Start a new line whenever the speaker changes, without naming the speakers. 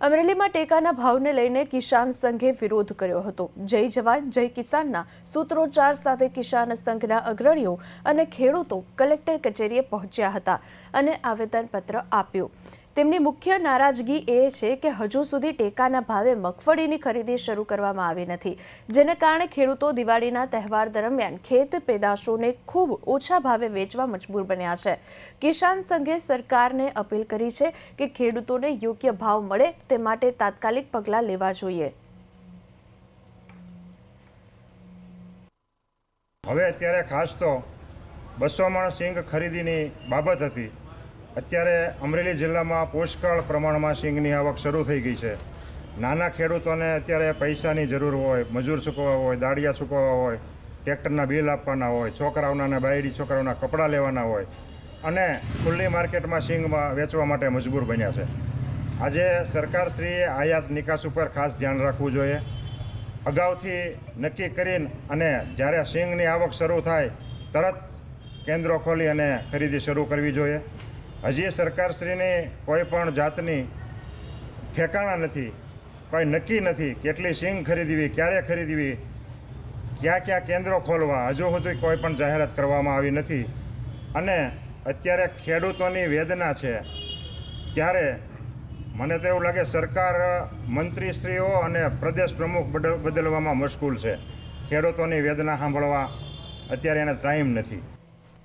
અમરેલીમાં ટેકાના ભાવને લઈને કિસાન સંઘે વિરોધ કર્યો હતો. જય જવાન, જય કિસાનના સૂત્રોચ્ચાર સાથે કિસાન સંઘના અગ્રણીઓ અને ખેડૂતો કલેક્ટર કચેરીએ પહોંચ્યા હતા અને આવેદનપત્ર આપ્યું. તેમની મુખ્ય નારાજગી એ છે કે હજુ સુધી ટેકાના ભાવે મગફળીની ખરીદી શરૂ કરવામાં આવી નથી, જેને કારણે ખેડૂતો દિવાળીના તહેવાર દરમિયાન ખેત પેદાશોને ખૂબ ઓછા ભાવે વેચવા મજબૂર બન્યા છે. કિસાન સંઘે સરકારને અપીલ કરી છે કે ખેડૂતોને યોગ્ય ભાવ મળે તે માટે તાત્કાલિક પગલાં લેવા જોઈએ.
હવે અત્યારે ખાસ તો બસો મણ સિંગ ખરીદીની બાબત હતી. અત્યારે અમરેલી જિલ્લામાં પુષ્કળ પ્રમાણમાં સિંગની આવક શરૂ થઈ ગઈ છે. નાના ખેડૂતોને અત્યારે પૈસાની જરૂર હોય, મજૂર ચૂકવવા હોય દાળિયા ચૂકવવા હોય, ટ્રેક્ટરના બિલ આપવાના હોય, છોકરાઓના અને બાયડી, છોકરાઓના કપડાં લેવાના હોય અને ખુલ્લી માર્કેટમાં સિંગમાં વેચવા માટે મજબૂર બન્યા છે. આજે સરકારશ્રીએ આયાત નિકાસ ઉપર ખાસ ધ્યાન રાખવું જોઈએ. અગાઉથી નક્કી કરીને અને જ્યારે સિંગની આવક શરૂ થાય, તરત કેન્દ્રો ખોલી અને ખરીદી શરૂ કરવી જોઈએ. હજી સરકારશ્રીની કોઈ પણ જાતની ઠેકાણા નથી, કોઈ નક્કી નથી કેટલી સિંગ ખરીદવી, ક્યારે ખરીદવી, ક્યાં ક્યાં કેન્દ્રો ખોલવા, હજુ સુધી કોઈ પણ જાહેરાત કરવામાં આવી નથી. અને અત્યારે ખેડૂતોની વેદના છે. ત્યારે મને તો એવું લાગે સરકાર મંત્રીશ્રીઓ અને પ્રદેશ પ્રમુખ બદલ- બદલવામાં મશગુલ છે. ખેડૂતોની વેદના સાંભળવા અત્યારે એને ટાઈમ નથી.